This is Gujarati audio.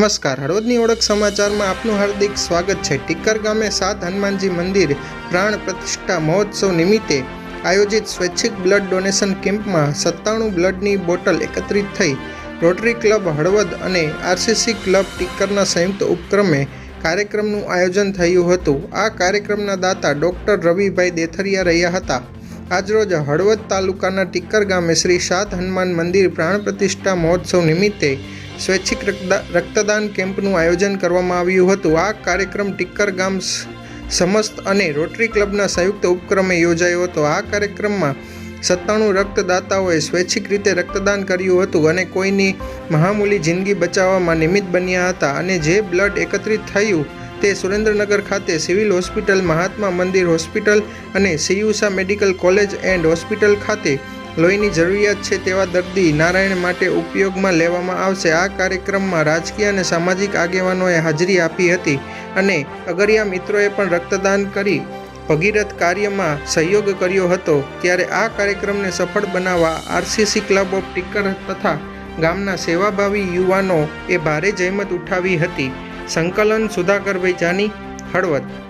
નમસ્કાર. હળવદની ઓળખ સમાચારમાં આપનું હાર્દિક સ્વાગત છે. ટીકર ગામે સાત હનુમાનજી મંદિર પ્રાણ પ્રતિષ્ઠા મહોત્સવ નિમિત્તે આયોજિત સ્વૈચ્છિક બ્લડ ડોનેશન કેમ્પમાં સત્તાણું બ્લડની બોટલ એકત્રિત થઈ રોટરી ક્લબ હળવદ અને આરસીસી ક્લબ ટીકરના સંયુક્ત ઉપક્રમે કાર્યક્રમનું આયોજન થયું હતું. આ કાર્યક્રમના દાતા ડૉક્ટર રવિભાઈ દેથરિયા રહ્યા હતા. આજરોજ હળવદ તાલુકાના ટીકર ગામે શ્રી સાત હનુમાન મંદિર પ્રાણ પ્રતિષ્ઠા મહોત્સવ નિમિત્તે સ્વૈચ્છિક રક્તદા- રક્તદાન કેમ્પનું આયોજન કરવામાં આવ્યું હતું. આ કાર્યક્રમ ટિક્કર ગામ સમસ્ત અને રોટરી ક્લબના સંયુક્ત ઉપક્રમે યોજાયો હતો. આ કાર્યક્રમમાં સત્તાણું રક્તદાતાઓએ સ્વૈચ્છિક રીતે રક્તદાન કર્યું હતું અને કોઈની મહામૂલી જિંદગી બચાવવામાં નિમિત્ત બન્યા હતા અને જે બ્લડ એકત્રિત થયું તે સુરેન્દ્રનગર ખાતે સિવિલ હોસ્પિટલ, મહાત્મા મંદિર હોસ્પિટલ અને સીયુસા મેડિકલ કોલેજ એન્ડ હોસ્પિટલ ખાતે લોહીની જરૂરિયાત છે તેવા દર્દી નારાયણ માટે ઉપયોગમાં લેવામાં આવશે. આ કાર્યક્રમમાં રાજકીય અને સામાજિક આગેવાનોએ હાજરી આપી હતી અને અગરિયા મિત્રોએ પણ રક્તદાન કરી ભગીરથ કાર્યમાં સહયોગ કર્યો હતો. ત્યારે આ કાર્યક્રમને સફળ બનાવવા આરસીસી ક્લબ ઓફ ટીકર તથા ગામના સેવાભાવી યુવાનો એ ભારે જહેમત ઉઠાવી હતી. સંકલન સુધાકરભાઈ જાની, હળવદ.